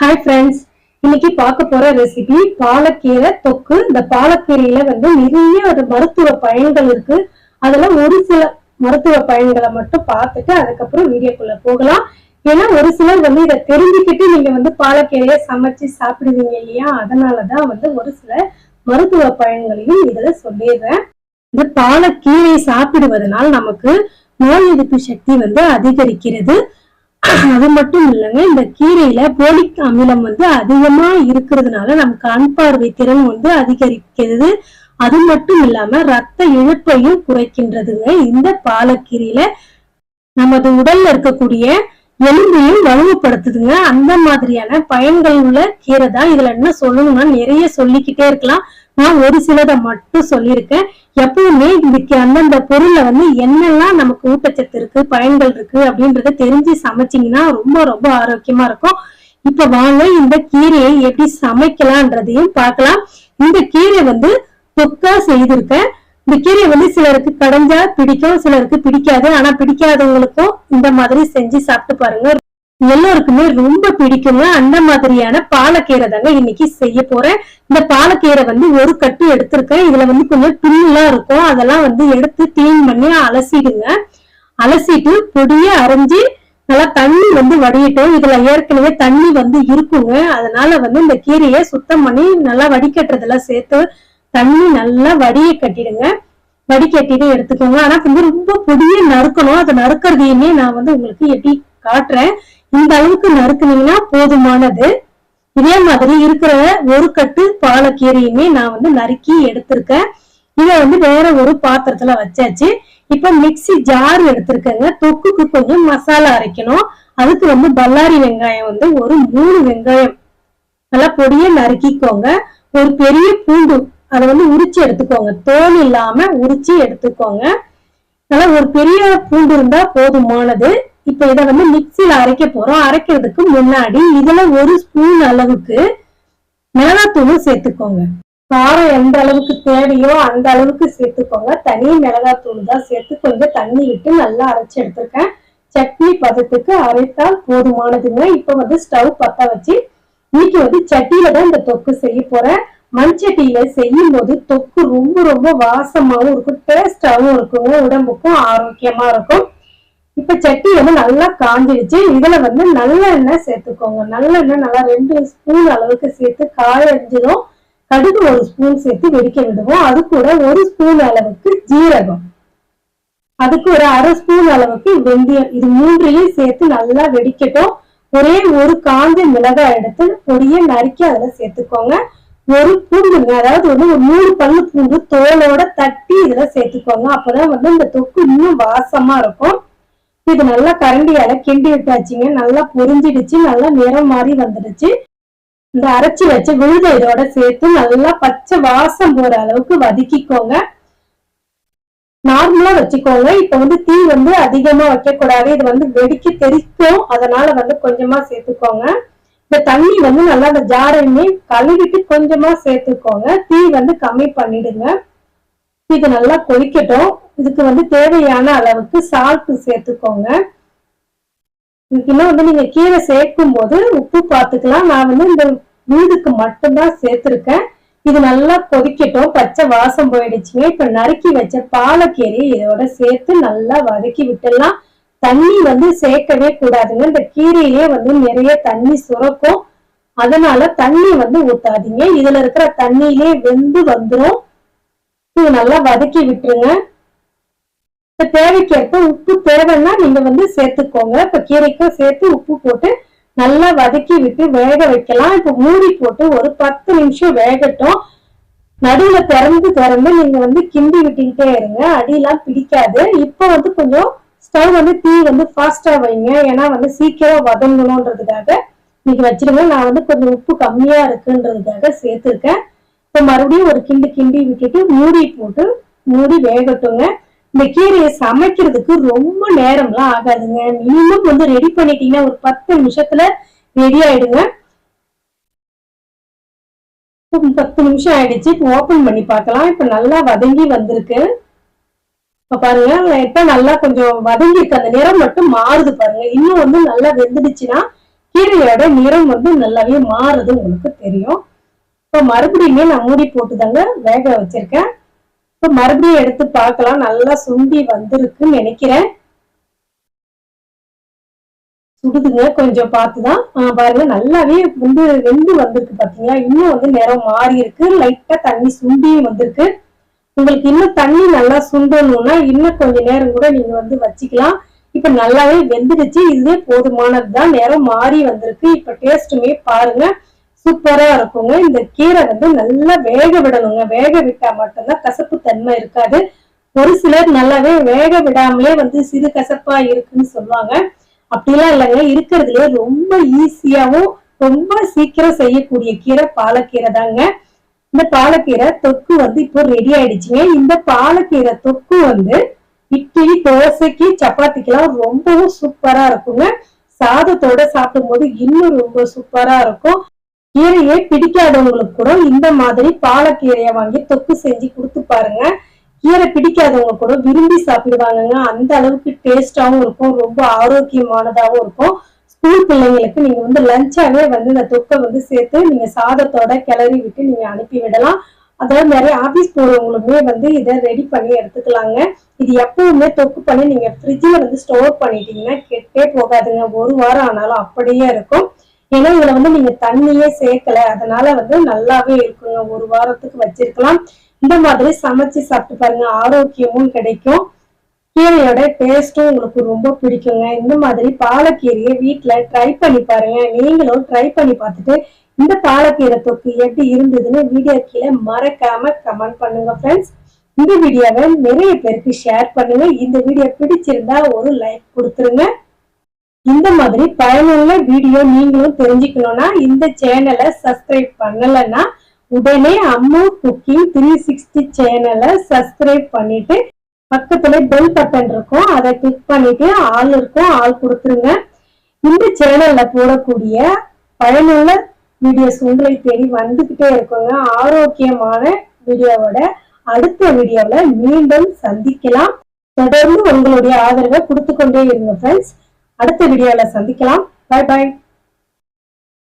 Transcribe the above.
Hi friends இன்னைக்கு பார்க்க போற ரெசிபி பாலக்கீரை தொக்கு. இந்த பாலக்கீரையில வந்து நிறைய ஒரு மருத்துவ பயன்கள் இருக்கு. அதுல ஒரு சில மருத்துவ பயன்களை மட்டும் பார்த்துட்டு அதுக்கப்புறம் வீடியோக்குள்ள போகலாம். ஏன்னா ஒரு சிலர் வந்து இதை தெரிஞ்சுக்கிட்டு நீங்க வந்து பாலக்கீரைய சமைச்சு சாப்பிடுவீங்க இல்லையா? அதனாலதான் வந்து ஒரு சில மருத்துவ பயன்களையும் இதுல சொல்லிடுறேன். இந்த பாலக்கீரை சாப்பிடுவதனால் நமக்கு நோய் எதிர்ப்பு சக்தி வந்து அதிகரிக்கிறது. அது மட்டும் இல்லைங்க இந்த கீரையில போலிக் அமிலம் வந்து அதிகமா இருக்கிறதுனால நம்ம கண் பார்வை திறன் வந்து அதிகரிக்கிறது. அது மட்டும் இல்லாம ரத்த இழப்பையும் குறைக்கின்றதுங்க. இந்த பாலக்கீரையில நமது உடல்ல இருக்கக்கூடிய எலும்பையும் வலுவப்படுத்துதுங்க அந்த மாதிரியான பயன்கள் உள்ள கீரை தான். இதுல என்ன சொல்லணும்னா நிறைய சொல்லிக்கிட்டே இருக்கலாம். நான் ஒரு சிலதை மட்டும் சொல்லியிருக்கேன். எப்பவுமே இதுக்கு அந்தந்த பொருள்ல வந்து என்னெல்லாம் நமக்கு ஊட்டச்சத்து இருக்கு பயன்கள் இருக்கு அப்படின்றத தெரிஞ்சு சமைச்சீங்கன்னா ரொம்ப ரொம்ப ஆரோக்கியமா இருக்கும். இப்ப வாங்க இந்த கீரையை எப்படி சமைக்கலாம்ன்றதையும் பார்க்கலாம். இந்த கீரை வந்து தொக்கா செய்திருக்கேன். இந்த கீரை வந்து சிலருக்கு கடைஞ்சா பிடிக்கும் சிலருக்கு பிடிக்காது. ஆனா பிடிக்காதவங்களுக்கும் இந்த மாதிரி செஞ்சு சாப்பிட்டு பாருங்க. எல்லாருக்குமே ரொம்ப பிடிக்குங்க அந்த மாதிரியான பாலக்கீரை தாங்க இன்னைக்கு செய்ய போறேன். இந்த பாலக்கீரை வந்து ஒரு கட்டு எடுத்திருக்கேன். இதுல வந்து கொஞ்சம் பின்னெல்லாம் இருக்கும். அதெல்லாம் வந்து எடுத்து கிளீன் பண்ணி அலசிடுங்க. அலசிட்டு பொடிய அரைஞ்சி நல்லா தண்ணி வந்து வடியட்டும். இதுல ஏற்கனவே தண்ணி வந்து இருக்குங்க. அதனால வந்து இந்த கீரையை சுத்தம் பண்ணி நல்லா வடிகட்டுறதெல்லாம் சேர்த்து தண்ணி நல்லா வடிய கட்டிடுங்க. வடிகட்டிட்டு எடுத்துக்கோங்க. ஆனா வந்து ரொம்ப பொடியே நறுக்கணும். அதை நறுக்கிறதையுமே நான் வந்து உங்களுக்கு எப்படி காட்டுறேன். இந்த அளவுக்கு நறுக்குனீங்கன்னா போதுமானது. இதே மாதிரி இருக்கிற ஒரு கட்டு பாலக்கீரையுமே நான் வந்து நறுக்கி எடுத்திருக்கேன். இதை வந்து வேற ஒரு பாத்திரத்துல வச்சாச்சு. இப்ப மிக்ஸி ஜார் எடுத்திருக்கேங்க. தொக்குக்கு கொஞ்சம் மசாலா அரைக்கணும். அதுக்கு வந்து பல்லாரி வெங்காயம் வந்து ஒரு மூணு வெங்காயம். நல்லா பொடிய நறுக்கிக்கோங்க. ஒரு பெரிய பூண்டு அதை வந்து உரிச்சு எடுத்துக்கோங்க. தோல் இல்லாம உரிச்சு எடுத்துக்கோங்க. நல்லா ஒரு பெரிய பூண்டு இருந்தா போதுமானது. இப்ப இதை வந்து மிக்சியில அரைக்க போறோம். அரைக்கிறதுக்கு முன்னாடி இதுல ஒரு ஸ்பூன் அளவுக்கு மிளகாத்தூளும் சேர்த்துக்கோங்க. காரம் எந்த அளவுக்கு தேவையோ அந்த அளவுக்கு சேர்த்துக்கோங்க. தனி மிளகாத்தூள் தான் சேர்த்து கொஞ்சம் தண்ணி விட்டு நல்லா அரைச்சு எடுத்திருக்கேன். சட்னி பதத்துக்கு அரைத்தால் போதுமானதுங்க. இப்ப வந்து ஸ்டவ் பத்த வச்சு இன்னைக்கு வந்து சட்டியில தான் இந்த தொக்கு செய்ய போறேன். மண்சட்டியில செய்யும் போது தொக்கு ரொம்ப ரொம்ப வாசமாவும் இருக்கும். டேஸ்டாவும் இருக்குங்க. உடம்புக்கும் ஆரோக்கியமா இருக்கும். இப்ப சட்டி வந்து நல்லா காஞ்சிடுச்சு இதுல வந்து நல்லெண்ணெய் சேர்த்துக்கோங்க. நல்லெண்ணெய் நல்லா ரெண்டு ஸ்பூன் அளவுக்கு சேர்த்து காயஞ்சதும் கடுகு ஒரு ஸ்பூன் சேர்த்து வெடிக்க விடுவோம். அது கூட ஒரு ஸ்பூன் அளவுக்கு ஜீரகம். அதுக்கு ஒரு அரை ஸ்பூன் அளவுக்கு வெந்தயம். இது மூன்றையும் சேர்த்து நல்லா வெடிக்கட்டும். ஒரே ஒரு காஞ்ச மிளகாய் எடுத்து பொடியை நறுக்கி அதுல சேர்த்துக்கோங்க. ஒரு பூண்டுங்க அதாவது வந்து ஒரு மூணு பல்லு பூண்டு தோலோட தட்டி இதுல சேர்த்துக்கோங்க. அப்பதான் வந்து இந்த தொக்கு இன்னும் வாசமா இருக்கும். இது நல்லா கரண்டியால கிண்டி விட்டாச்சுங்க. நல்லா பொரிஞ்சிடுச்சு. நல்லா நிறம் மாறி வந்துடுச்சு. இந்த அரைச்சி வச்ச விழுத இதோட சேர்த்து நல்லா பச்சை வாசம் போற அளவுக்கு வதக்கிக்கோங்க. நார்மலா வச்சுக்கோங்க. இப்ப வந்து தீ வந்து அதிகமா வைக்க கூடாது இது வந்து வெடிக்க தெரிக்கும். அதனால வந்து கொஞ்சமா சேர்த்துக்கோங்க. இந்த தண்ணி வந்து நல்லா அந்த ஜாரையுமே கழுவிட்டு கொஞ்சமா சேர்த்துக்கோங்க. தீ வந்து கம்மி பண்ணிடுங்க. இது நல்லா கொதிக்கட்டும். இதுக்கு வந்து தேவையான அளவுக்கு சால்ட் சேர்த்துக்கோங்க. இன்னும் வந்து நீங்க கீரை சேர்க்கும் போது உப்பு பார்த்துக்கலாம். நான் வந்து இந்த வீடுக்கு மட்டும்தான் சேர்த்துருக்கேன். இது நல்லா கொதிக்கட்டும். பச்சை வாசம் போயிடுச்சுங்க. இப்ப நறுக்கி வச்ச பாலக்கீரையை இதோட சேர்த்து நல்லா வதக்கி விட்டுடலாம். தண்ணி வந்து சேர்க்கவே கூடாதுங்க. இந்த கீரையிலே வந்து நிறைய தண்ணி சுரக்கும். அதனால தண்ணி வந்து ஊத்தாதீங்க. இதுல இருக்கிற தண்ணியிலே வெந்து வந்துடும் இது நல்லா வதக்கி விட்டுருங்க. இப்ப தேவைக்கேற்ப உப்பு தேவைன்னா நீங்க வந்து சேர்த்துக்கோங்க. இப்ப கீரைக்கும் சேர்த்து உப்பு போட்டு நல்லா வதக்கி விட்டு வேக வைக்கலாம். இப்ப மூடி போட்டு ஒரு பத்து நிமிஷம் வேகட்டும். நடுவுல திறந்து திறந்து நீங்க வந்து கிண்டி விட்டுக்கிட்டே இருங்க. அடியெல்லாம் பிடிக்காது. இப்ப வந்து கொஞ்சம் ஸ்டவ் வந்து தீ வந்து ஃபாஸ்டா வைங்க. ஏன்னா வந்து சீக்கிரம் வதங்கணுன்றதுக்காக நீங்க வச்சிருங்க. நான் வந்து கொஞ்சம் உப்பு கம்மியா இருக்குன்றதுக்காக சேர்த்துருக்கேன். இப்ப மறுபடியும் ஒரு கிண்டு கிண்டி விட்டுட்டு மூடி போட்டு மூடி வேகட்டுங்க. இந்த கீரையை சமைக்கிறதுக்கு ரொம்ப நேரம்லாம் ஆகாதுங்க. மினிமம் வந்து ரெடி பண்ணிட்டீங்கன்னா ஒரு பத்து நிமிஷத்துல ரெடி ஆயிடுங்க. பத்து நிமிஷம் ஆயிடுச்சு. இப்போ ஓபன் பண்ணி பார்க்கலாம். இப்ப நல்லா வதங்கி வந்திருக்கு. இப்ப பாருங்க இப்ப நல்லா கொஞ்சம் வதங்கி இருக்கு. அந்த நிறம் மட்டும் மாறுது பாருங்க. இன்னும் வந்து நல்லா வெந்துடுச்சுன்னா கீரையோட நிறம் வந்து நல்லாவே மாறுது உங்களுக்கு தெரியும். இப்போ மறுபடியுமே நான் மூடி போட்டுதாங்க வேக வச்சிருக்கேன். இப்போ மறுபடியும் எடுத்து பார்க்கலாம். நல்லா சுண்டி வந்திருக்குன்னு நினைக்கிறேன். சுடுதுங்க. கொஞ்சம் பார்த்துதான். பாருங்க. நல்லாவே வந்து வெந்து வந்திருக்கு பாத்தீங்களா? இன்னும் வந்து நிறம் மாறி இருக்கு. லைட்டா தண்ணி சுண்டியும் வந்திருக்கு. உங்களுக்கு இன்னும் தண்ணி நல்லா சுண்டணும்னா இன்னும் கொஞ்ச நேரம் கூட நீங்க வந்து வச்சுக்கலாம். இப்ப நல்லாவே வெந்துடுச்சு. இதுவே போதுமானதுதான். நேரம் மாறி வந்திருக்கு. இப்ப டேஸ்ட்டுமே பாருங்க. சூப்பரா இருக்குங்க. இந்த கீரை வந்து நல்லா வேக விடணுங்க. வேக விட்டா மட்டும்தான் கசப்பு தன்மை இருக்காது. ஒரு சிலர் நல்லாவே வேக விடாமலே வந்து சிறு கசப்பா இருக்குன்னு சொல்லுவாங்க. அப்படிலாம் இல்லைங்க. இருக்கிறதுலே ரொம்ப ஈஸியாவும் ரொம்ப சீக்கிரம் செய்யக்கூடிய கீரை பாலக்கீரை தாங்க. இந்த பாலக்கீரை தொக்கு வந்து இப்போ ரெடி ஆயிடுச்சுங்க. இந்த பாலக்கீரை தொக்கு வந்து இட்லி தோசைக்கு சப்பாத்திக்கெல்லாம் ரொம்பவும் சூப்பரா இருக்குங்க. சாதத்தோட சாப்பிடும் போது இன்னும் ரொம்ப சூப்பரா இருக்கும். கீரையே பிடிக்காதவங்களுக்கு கூட இந்த மாதிரி பாலக்கீரையை வாங்கி தொக்கு செஞ்சு கொடுத்து பாருங்க. கீரை பிடிக்காதவங்க கூட விரும்பி சாப்பிடுவாங்கங்க. அந்த அளவுக்கு டேஸ்டாவும் இருக்கும். ரொம்ப ஆரோக்கியமானதாகவும் இருக்கும். ஸ்கூல் பிள்ளைங்களுக்கு நீங்க வந்து லஞ்சாவே வந்து இந்த தொக்கை வந்து சேர்த்து நீங்க சாதத்தோட கிளறி விட்டு நீங்க அனுப்பி விடலாம். அதாவது நிறைய ஆபீஸ் போறவங்களுமே வந்து இதை ரெடி பண்ணி எடுத்துக்கலாங்க. இது எப்பவுமே தொக்கு பண்ணி நீங்க ஃப்ரிட்ஜில் வந்து ஸ்டோர் பண்ணிட்டீங்கன்னா கெட்டே போகாதுங்க. ஒரு வாரம் ஆனாலும் அப்படியே இருக்கும். ஏன்னா இதுல வந்து நீங்க தண்ணியே சேர்க்கல. அதனால வந்து நல்லாவே இருக்குங்க. ஒரு வாரத்துக்கு வச்சிருக்கலாம். இந்த மாதிரி சமைச்சு சாப்பிட்டு பாருங்க. ஆரோக்கியமும் கிடைக்கும். கீரையோட டேஸ்ட்டும் உங்களுக்கு ரொம்ப பிடிக்குங்க. இந்த மாதிரி பாலக்கீரையை வீட்டுல ட்ரை பண்ணி பாருங்க. நீங்களும் ட்ரை பண்ணி பார்த்துட்டு இந்த பாலக்கீரை தொக்கு எப்படி இருந்ததுன்னு வீடியோ கீழே மறக்காம கமெண்ட் பண்ணுங்க ஃப்ரெண்ட்ஸ் இந்த வீடியோவை நிறைய பேருக்கு ஷேர் பண்ணுங்க. இந்த வீடியோ பிடிச்சிருந்தா ஒரு லைக் கொடுத்துருங்க. இந்த மாதிரி பயனுள்ள வீடியோ நீங்களும் தெரிஞ்சுக்கணும்னா இந்த சேனலை சப்ஸ்கிரைப் பண்ணலைன்னா உடனே அம்மு குக்கிங் த்ரீ சிக்ஸ்டி சேனலை சப்ஸ்கிரைப் பண்ணிட்டு பக்கத்துல பெல் பட்டன் இருக்கும். அதை கிளிக் பண்ணிட்டு ஆள் இருக்கும். ஆள் கொடுத்துருங்க. இந்த சேனல்ல போடக்கூடிய பயனுள்ள வீடியோஸ் உங்களை தேடி வந்துகிட்டே இருக்குங்க. ஆரோக்கியமான வீடியோவோட அடுத்த வீடியோவில் மீண்டும் சந்திக்கலாம். தொடர்ந்து உங்களுடைய ஆதரவை கொடுத்து கொண்டே இருங்க ஃப்ரெண்ட்ஸ் அடுத்த வீடியோல சந்திக்கலாம். பாய் பாய்